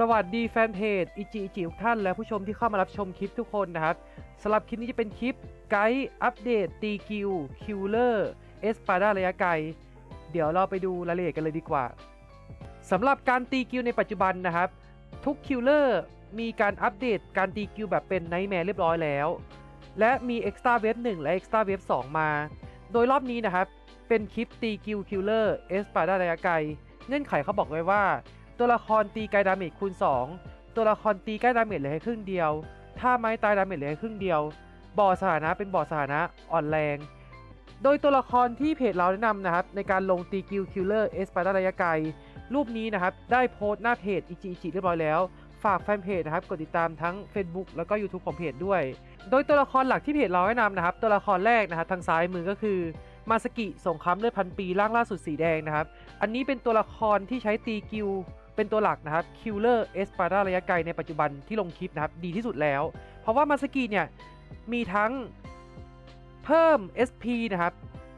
สวัสดีแฟนเพจอิจิอิจิทุกท่านและผู้ชมที่เข้ามารับชมคลิปทุกคนนะครับสำหรับคลิปนี้จะเป็นคลิปไกด์อัปเดตตีกิวคิวเลอร์เอสปาดาระยะไกล เดี๋ยวเราไปดูรายละเอียดกันเลยดีกว่าสำหรับการตีกิวในปัจจุบันนะครับ ทุกคิวเลอร์มีการอัปเดตการตีกิวแบบเป็นไนท์แมร์เรียบร้อยแล้ว และมี Extra Wave 1และ Extra Wave 2มา โดยรอบนี้นะครับ เป็นคลิปตีกิวคิลเลอร์เอสปาดาระยะไกลเงื่อนไขเขาบอกไว้ว่า ตัวละครตีไกดาเมจคูณ 2 ตัวละครตีใกล้ดาเมจเหลือแค่ครึ่งเดียว ถ้าไม้ตายดาเมจเหลือแค่ครึ่งเดียวบ่อสถานะเป็นบ่อสถานะอ่อนแรง โดยตัวละครที่เพจเราแนะนำนะครับ ในการลงตีกิลคิลเลอร์เอสปาดาระยะไกล รูปนี้นะครับ ได้โพสต์หน้าเพจอิจิอิจิเรียบร้อยแล้ว ฝากแฟนเพจนะครับ กดติดตามทั้ง Facebook แล้วก็ YouTube ของเพจด้วย โดยตัวละครหลักที่เพจเราแนะนำนะครับ ตัวละครแรกนะครับทางซ้ายมือก็คือมาสกิสงครามเลือดพันปีร่างล่าสุดสีแดงนะครับ อันนี้เป็นตัวละครที่ใช้ตีกิล เป็นตัวหลักนะครับคิลเลอร์เอสปาดาระยะไกลในปัจจุบันที่ลงคลิปนะครับดีที่สุดแล้ว เพราะว่ามาสกิเนี่ยมีทั้งเพิ่ม SP นะครับ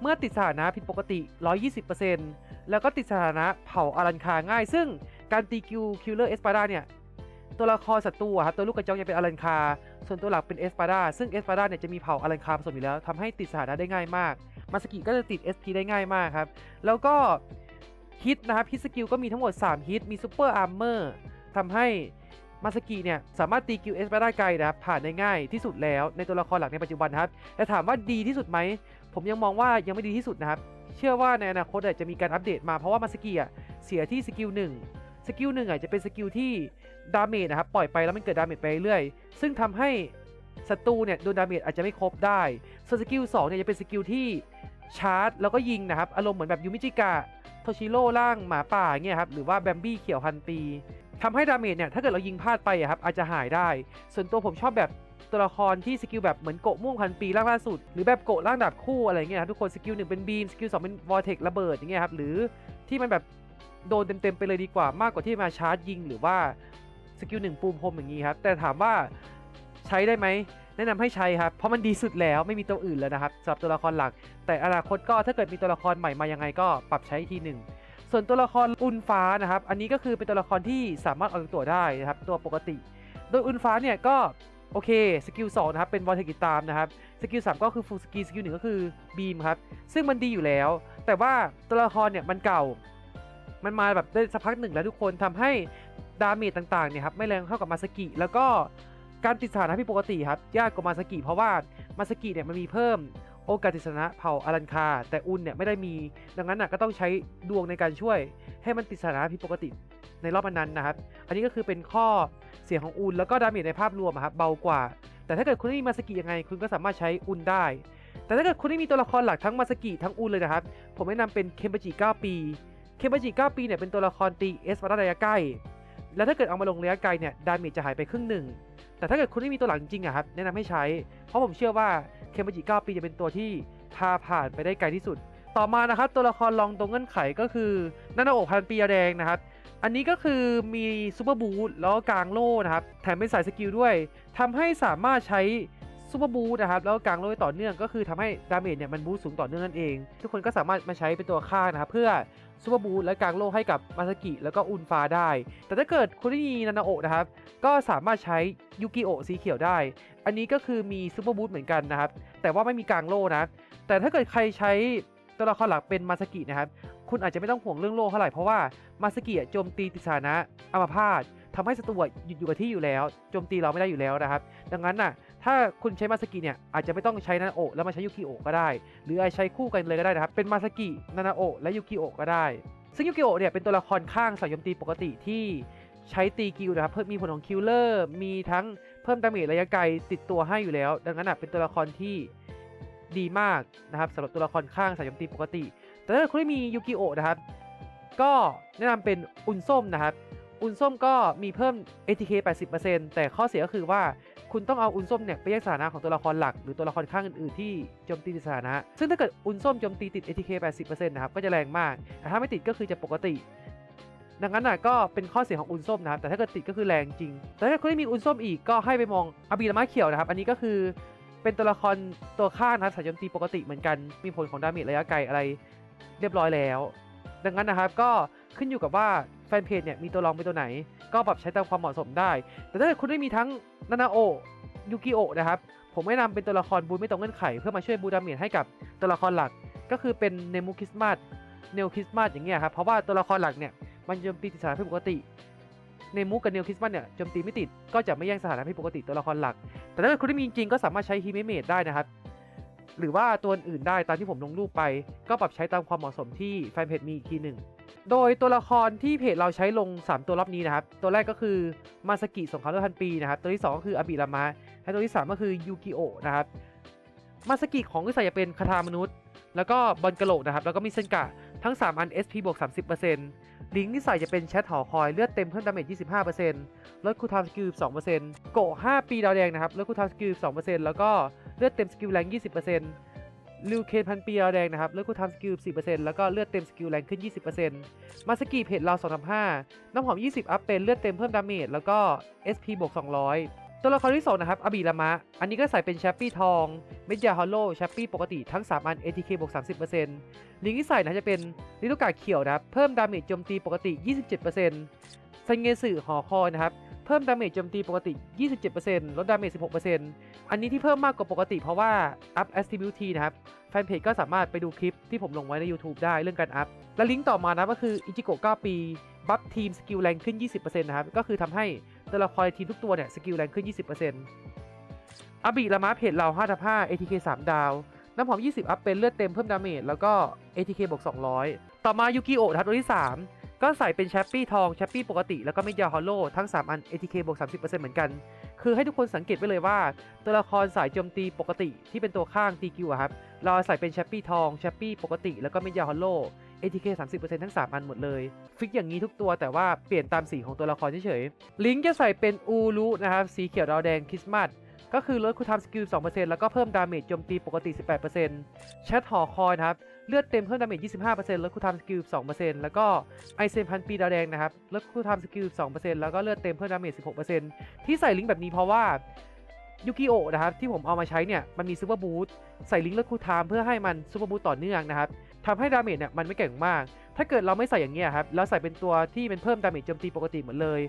เมื่อติดสถานะผิดปกติ 120%แล้วก็ติดสถานะเผาอารันคาง่าย ซึ่งการตีกิลคิลเลอร์เอสปาดาเนี่ยตัวละครศัตรูครับตัวลูกกระจอกจะเป็นอารันคา ส่วนตัวหลักเป็นเอสปาดาซึ่งเอสปาดาเนี่ยจะมีเผาอารันคาผสมอยู่แล้วทำให้ติดสถานะได้ง่ายมากมาสกิก็จะติด SP ได้ง่ายมากครับแล้วก็ ฮิตนะครับฮิตสกิลก็มีทั้งหมด 3 ฮิต มีซูเปอร์อาร์เมอร์ทำให้มาสกิเนี่ยสามารถตีกิลเอสไปได้ไกลนะครับผ่านได้ง่ายที่สุดแล้วในตัวละครหลักในปัจจุบันครับแต่ถามว่าดีที่สุดไหม ผมยังมองว่ายังไม่ดีที่สุดนะครับ เชื่อว่าในอนาคตจะมีการอัปเดตมาเพราะว่ามาสกิอะเสียที่สกิลหนึ่งสกิลหนึ่งอะจะเป็นสกิลที่ดาเมจนะครับปล่อยไปแล้วมันเกิดดาเมจไปเรื่อยซึ่งทำให้ศัตรูเนี่ยโดนดาเมจอาจจะไม่ครบได้ส่วนสกิล2เนี่ยจะเป็นสกิลที่ ชาร์จแล้วก็ยิงนะครับ อารมณ์เหมือนแบบยูมิจิกะโทชิโร่ร่างหมาป่าเงี้ยครับหรือว่าแบมบี้เขียวพันปีทำให้ดาเมจเนี่ยถ้าเกิดเรายิงพลาดไปอะครับอาจจะหายได้ ส่วนตัวผมชอบแบบตัวละครที่สกิลแบบเหมือนโกะม่วงพันปีร่างล่าสุด หรือแบบโกะร่างดาบคู่อะไรเงี้ยครับทุกคนสกิลหนึ่งเป็นบีมสกิลสองเป็นวอร์เทกระเบิดอย่างเงี้ยครับหรือที่มันแบบโดนเต็มๆไปเลยดีกว่ามากกว่าที่มาชาร์จยิง หรือว่าสกิลหนึ่งปูมพรมอย่างงี้ครับแต่ถามว่าใช้ได้ไหม แนะนำให้ใช้ครับเพราะมันดีสุดแล้วไม่มีตัวอื่นแล้วนะครับสำหรับตัวละครหลัก แต่อนาคตก็ถ้าเกิดมีตัวละครใหม่มายังไงก็ปรับใช้ทีหนึ่งส่วนตัวละครอุนฟ้านะครับอันนี้ก็คือเป็นตัวละครที่สามารถออกจาตัวได้นะครับตัวปกติ โดยอุนฟ้าเนี่ยก็โอเคสกิล2นะครับเป็นวอลเทกิตามนะครับสกิล3ก็คือฟูสกิลสกิลหนึ่งก็คือบีมครับซึ่งมันดีอยู่แล้ว แต่ว่าตัวละครเนี่ยมันเก่า มันมาแบบได้สักพักหนึ่งแล้วทุกคนทำให้ดาเมจต่างๆเนี่ยครับไม่แรงเท่ากับมาสกิแล้วก็ การติดสถานะผิดปกติครับยากกว่ามาสกิเพราะว่ามาสกิเนี่ยมันมีเพิ่มโอกาสติดสถานะเผ่าอารันคา แต่อุนเนี่ยไม่ได้มี ดังนั้นน่ะก็ต้องใช้ดวงในการช่วย ให้มันติดสถานะผิดปกติในรอบนั้นนะครับ อันนี้ก็คือเป็นข้อเสียของอุนแล้วก็ดาเมจในภาพรวมอะครับเบากว่า แต่ถ้าเกิดคุณไม่มีมาสกิยังไง คุณก็สามารถใช้อุนได้ แต่ถ้าเกิดคุณไม่มีตัวละครหลักทั้งมาสกิทั้งอุนเลยนะครับ ผมแนะนำเป็นเคมบาจิ9ปี เคมบาจิ9ปีเนี่ยเป็นตัวละครตีเอสมาระยะใกล้ แล้วถ้าเกิดเอามาลงระยะไกลเนี่ยดาเมจจะหายไปครึ่งหนึ่ง แต่ถ้าเกิดคุณไม่มีตัวหลังจริงอะครับแนะนำให้ใช้ เพราะผมเชื่อว่าเคมบาจิ9ปีจะเป็นตัวที่พาผ่านไปได้ไกลที่สุด ต่อมานะครับตัวละครรองตรงเงื่อนไขก็คือนานาโอพันปียาแดงนะครับอันนี้ก็คือมีซูเปอร์บูทแล้วก็กลางโล่นะครับแถมเป็นสายสกิลด้วยทำให้สามารถใช้ซูเปอร์บูทนะครับแล้วก็กลางโล่ได้ต่อเนื่องก็คือทำให้ดาเมจเนี่ยมันบูสสูงต่อเนื่องนั่นเอง ทุกคนก็สามารถมาใช้เป็นตัวฆ่านะครับเพื่อ ซูเปอร์บูทและกลางโล่ให้กับมาสกิแล้วก็อุนฟ้าได้ แต่ถ้าเกิดคุณไม่มีนานาโอะนะครับ ก็สามารถใช้ยูกิโอะสีเขียวได้ อันนี้ก็คือมีซูเปอร์บูทเหมือนกันนะครับ แต่ว่าไม่มีกลางโล่นะ แต่ถ้าเกิดใครใช้ตัวละครหลักเป็นมาสกินะครับ คุณอาจจะไม่ต้องห่วงเรื่องโล่เท่าไหร่เพราะว่ามาสกิโจมตีติสานะอัมพาตทำให้ศัตรูหยุดอยู่กับที่อยู่แล้ว โจมตีเราไม่ได้อยู่แล้วนะครับ ดังนั้นน่ะ ถ้าคุณใช้มาสกิเนี่ยอาจจะไม่ต้องใช้นานาโอะแล้วมาใช้ยูกิโอะก็ได้ หรืออาจใช้คู่กันเลยก็ได้นะครับเป็นมาสกินานาโอะและยูกิโอะก็ได้ ซึ่งยูกิโอะเนี่ยเป็นตัวละครข้างสายโจมตีปกติที่ใช้ตีกิลนะครับเพิ่มมีผลของคิลเลอร์มีทั้งเพิ่มดาเมจระยะไกลติดตัวให้อยู่แล้ว ดังนั้นเป็นตัวละครที่ดีมากนะครับสำหรับตัวละครข้างสายโจมตีปกติ แต่ถ้าคุณไม่มียูกิโอะนะครับก็แนะนำเป็นอุนส้มนะครับอุนส้มก็มีเพิ่ม ATK 80%แต่ข้อเสียก็คือว่า คุณต้องเอาอุนส้มเนี่ยไปแยกสถานะของตัวละครหลัก หรือตัวละครข้างอื่นๆที่โจมตีติดสถานะ ซึ่งถ้าเกิดอุนส้มโจมตีติด ATK 80%นะครับก็จะแรงมาก แต่ถ้าไม่ติดก็คือจะปกติ ดังนั้นน่ะก็เป็นข้อเสียของอุนส้มนะครับแต่ถ้าเกิดติดก็คือแรงจริง แต่ถ้าคุณไม่มีอุนส้มอีกก็ให้ไปมองอบีรามาเขียวนะครับอันนี้ก็คือเป็นตัวละครตัวข้างนะสายโจมตีปกติเหมือนกัน มีผลของดาเมจระยะไกลอะไร เรียบร้อยแล้ว ดังนั้นนะครับก็ขึ้นอยู่กับว่า แฟนเพจเนี่ยมีตัวรองเป็นตัวไหน ก็ปรับใช้ตามความเหมาะสมได้ แต่ถ้าเกิดคุณไม่มีทั้งนานาโอยูกิโอนะครับผมแนะนำเป็นตัวละครบูไม่ตรงเงื่อนไข เพื่อมาช่วยบูดาเมจให้กับตัวละครหลัก ก็คือเป็นเนมูคริสมาสเนลคริสมาสอย่างเงี้ยครับเพราะว่าตัวละครหลักเนี่ยมันโจมตีติดสถานะที่ปกติเนมูกับเนลคริสมาสเนี่ยโจมตีไม่ติดก็จะไม่แย่งสถานะที่ปกติตัวละครหลัก แต่ถ้าเกิดคุณไม่มีจริงก็สามารถใช้ฮิเมเมดได้นะครับ หรือว่าตัวอื่นได้ตามที่ผมลงรูปไป ก็ปรับใช้ตามความเหมาะสมที่แฟนเพจมีอีกทีหนึ่ง โดยตัวละครที่เพจเราใช้ลง 3 ตัวรอบนี้นะครับ ตัวแรกก็คือมาสกิสงครามเลือดพันปีนะครับ ตัวที่ 2 ก็คืออาบิรามะ และตัวที่ 3 ก็คือยูกิโอนะครับ มาสกิของที่ใส่จะเป็นคาถามนุษย์ แล้วก็บอลกะโหลกนะครับ แล้วก็มีเซนกะทั้ง 3 อัน SP บวก 30%ลิงก์ที่ใส่จะเป็นแชทหอคอยเลือดเต็มเพิ่มดาเมจ 25%ลดคูลไทม์สกิล2%โกะ5ปีดาวแดงนะครับลดคูลไทม์สกิล2%แล้วก็เลือดเต็มสกิลแรง 20% ลิวเคนพันปีดาแดงนะครับ เลือดคูลไทม์สกิล4%แล้วก็เลือดเต็มสกิลแรงขึ้น 20%มาสกิเพจเรา235น้ำหอม 20 อัพเป็นเลือดเต็มเพิ่มดาเมจแล้วก็ SP บวก 200 ตัวละครที่ 2 นะครับอบิรามะ อันนี้ก็ใส่เป็นแชปปี้ทอง เมดยาฮอลโลแชปปี้ปกติทั้ง 3 อัน ATK บวก 30%ลิงก์ที่ใส่นะจะเป็นลิลูกาเขียวนะครับ เพิ่มดาเมจโจมตีปกติ 27%ซันเงสึหอคอยนะครับ พิ่มดาเมจโจมตีปกติ 27%ลดดาเมจ 16%อันนี้ที่เพิ่มมากกว่าปกติเพราะว่าอัพ STBT นะครับ แฟนเพจก็สามารถไปดูคลิปที่ผมลงไว้ใน YouTube ได้เรื่องการอัพ และลิงก์ต่อมานะก็คืออิจิโกะ9ปี บัฟทีมสกิลแรงขึ้น 20%นะครับ ก็คือทำให้ตัวละครในทีมทุกตัวเนี่ยสกิลแรงขึ้น 20%อาบิละมาเพจเรา5ทับ5 ATK 3 ดาว น้ำหอม 20 อัพเป็นเลือดเต็มเพิ่มดาเมจแล้วก็ ATK บวก200 ต่อมายูกิโอะทับตัวที่ 3 ก็ใส่เป็นแชปปี้ทองแชปปี้ปกติแล้วก็ไม่ยาฮอลโลทั้ง 3 อัน ATK บวก30%เหมือนกัน คือให้ทุกคนสังเกตไว้เลยว่า ตัวละครสายโจมตีปกติที่เป็นตัวข้างตีกิวอะครับเราใส่เป็นแชปปี้ทองแชปปี้ปกติแล้วก็ไม่ยาฮอลโล ATK 30%ทั้ง 3 อันหมดเลย ฟิกอย่างนี้ทุกตัวแต่ว่าเปลี่ยนตามสีของตัวละครเฉยๆลิงจะใส่เป็นอูรุนะครับสีเขียวดาวแดงคริสต์มาส ก็คือลดคูลไทม์สกิล 2%แล้วก็เพิ่มดาเมจโจมตีปกติ 18%แชทหอคอยนะครับ เลือดเต็มเพิ่มดาเมจ 25%ลดคูลไทม์สกิล 2%แล้วก็ไอเซนพันปีดาวแดงนะครับ ลดคูลไทม์สกิล 2%แล้วก็เลือดเต็มเพิ่มดาเมจ 16%ที่ใส่ลิงก์แบบนี้เพราะว่ายูกิโอนะครับที่ผมเอามาใช้เนี่ยมันมีซูเปอร์บูทใส่ลิงก์ลดคูลไทม์เพื่อให้มันซูเปอร์บูทต่อเนื่องนะครับทำให้ดาเมจเนี่ยมันไม่แก่งมาก ถ้าเกิดเราไม่ใส่อย่างเงี้ยครับแล้วใส่เป็นตัวที่เป็นเพิ่มดาเมจโจมตีปกติเหมือนเลย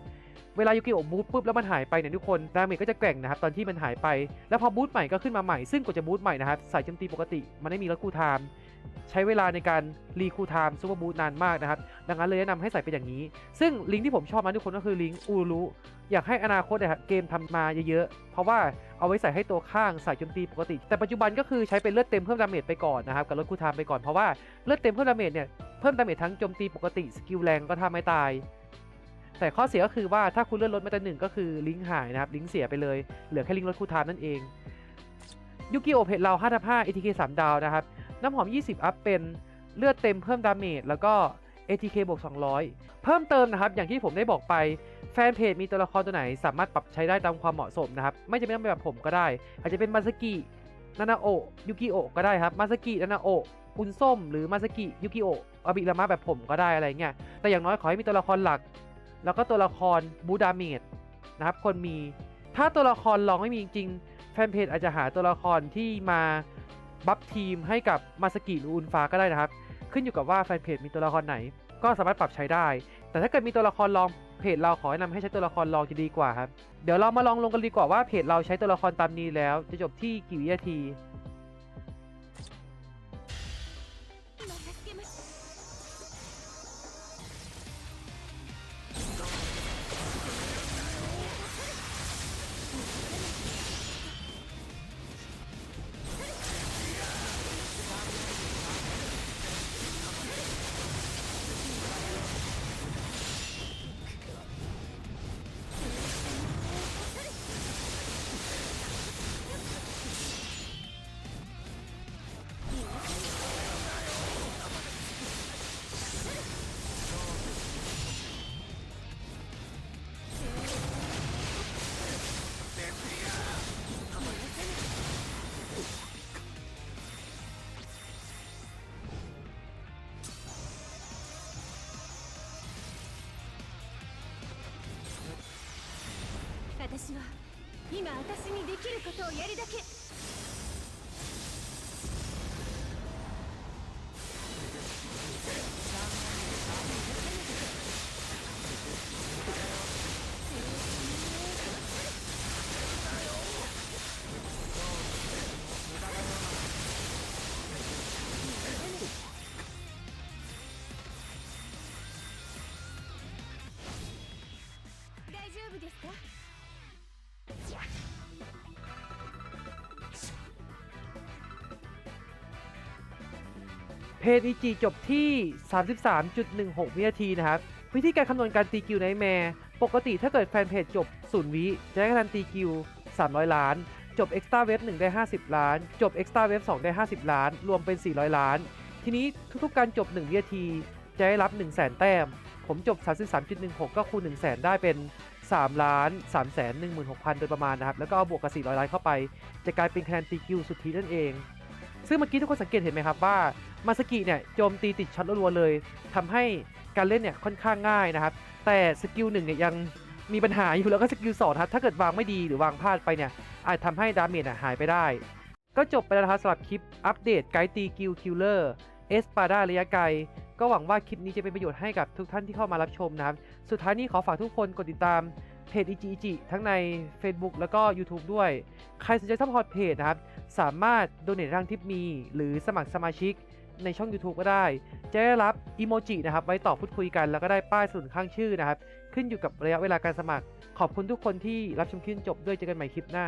เวลายูกิโอะบูทปุ๊บแล้วมันหายไปเนี่ยทุกคนดาเมจก็จะแกร่งนะครับตอนที่มันหายไป แล้วพอบูทใหม่ก็ขึ้นมาใหม่ซึ่งกว่าจะบูทใหม่นะครับใส่โจมตีปกติมันไม่มีลดคูลไทม์ ใช้เวลาในการรีคูลไทม์ซูเปอร์บูทนานมากนะครับ ดังนั้นเลยแนะนำให้ใส่เป็นอย่างนี้ ซึ่งลิงก์ที่ผมชอบนะทุกคนก็คือลิงก์อูรุอยากให้อนาคตนะครับเกมทำมาเยอะๆ เพราะว่าเอาไว้ใส่ให้ตัวข้างใส่โจมตีปกติ แต่ปัจจุบันก็คือใช้เป็นเลือดเต็มเพิ่มดาเมจไปก่อนนะครับกับลดคูลไทม์ไปก่อนเพราะว่าเลือดเต็มเพิ่มดาเมจเนี่ยเพิ่มดาเมจทั้งโจมตีปกติสกิลแรงก็ทำไม่ตาย แต่ข้อเสียก็คือว่าถ้าคุณเลื่อนลดมาแต่หนึ่งก็คือลิงก์หายนะครับลิงก์เสียไปเลยเหลือแค่ลิงก์ลดคูไทม์นั่นเองยูกิโอเพจเรา5ทับ5 ATK 3 ดาวนะครับ น้ำหอม 20 อัพเป็นเลือดเต็มเพิ่มดาเมจแล้วก็ ATK บวก200 เพิ่มเติมนะครับ อย่างที่ผมได้บอกไปแฟนเพจมีตัวละครตัวไหนสามารถปรับใช้ได้ตามความเหมาะสมนะครับ ไม่จำเป็นต้องเป็นแบบผมก็ได้ อาจจะเป็นมาสกินานาโอยูกิโอก็ได้ครับมาสกินานาโอะคุณส้ม หรือมาสกิยูกิโออาบิรามะแบบผมก็ได้อะไรเงี้ยแต่อย่างน้อยขอให้มีตัวละครหลัก แล้วก็ตัวละครบูดาเมจนะครับคนมี ถ้าตัวละครลองไม่มีจริงแฟนเพจอาจจะหาตัวละครที่มา บัฟทีมให้กับมาสกิหรืออุนฟ้าก็ได้นะครับ ขึ้นอยู่กับว่าแฟนเพจมีตัวละครไหน ก็สามารถปรับใช้ได้ แต่ถ้าเกิดมีตัวละครลองเพจเราขอแนะนำให้ใช้ตัวละครลองจะดีกว่าครับ เดี๋ยวเรามาลองลงกันดีกว่าว่าเพจเราใช้ตัวละครตามนี้แล้ว จะจบที่กี่วินาที 私は今私にできることをやるだけ。大丈夫ですか？ เพจอีจีจบที่ 33.16 วินาทีนะครับ วิธีการคำนวณการตีกิวไนแมร์ปกติถ้าเกิดแฟนเพจจบ 0 วิจะได้คะแนนตีกิว 300 ล้าน จบ Extra Wave 1ได้ 50 ล้าน จบ Extra Wave 2ได้ 50 ล้าน รวมเป็น 400 ล้าน ทีนี้ทุกๆการจบ 1 วินาที จะได้รับ 1 0 0 0 0 0 แต้ม ผมจบ 33.16 ก็คูณ 1 0 0 0 0 0 ได้เป็น 3 ล้าน3 1 6 0 0 0 โดยประมาณนะครับ แล้วก็เอาบวกกับ 400 ล้านเข้าไป จะกลายเป็นคะแนนตีกิวสุดทีนั่นเอง ซึ่งเมื่อกี้ทุกคนสังเกตเห็นไหมครับว่า มาสกิเนี่ยโจมตีติดช็อตรัวๆเลยทำให้การเล่นเนี่ยค่อนข้างง่ายนะครับ แต่สกิลหนึ่งเนี่ยยังมีปัญหาอยู่แล้วก็สกิลสองครับถ้าเกิดวางไม่ดีหรือวางพลาดไปเนี่ยอาจทำให้ดาเมจอะหายไปได้ ก็จบไปแล้วครับสำหรับคลิปอัปเดตไกด์ตีกิลคิลเลอร์เอสปาดาระยะไกลก็หวังว่าคลิปนี้จะเป็นประโยชน์ให้กับทุกท่านที่เข้ามารับชมนะครับ สุดท้ายนี้ขอฝากทุกคนกดติดตาม เพจอิจิอิจิทั้งใน Facebook แล้วก็ YouTube ด้วย ใครสนใจซัพพอร์ตเพจนะครับ สามารถโดเนททางทิปมี หรือสมัครสมาชิกในช่อง YouTube ก็ได้ จะได้รับอีโมจินะครับ ไว้ตอบพูดคุยกัน แล้วก็ได้ป้ายสนุนข้างชื่อนะครับ ขึ้นอยู่กับระยะเวลาการสมัคร ขอบคุณทุกคนที่รับชมคลิปจบด้วยเจอกันใหม่คลิปหน้า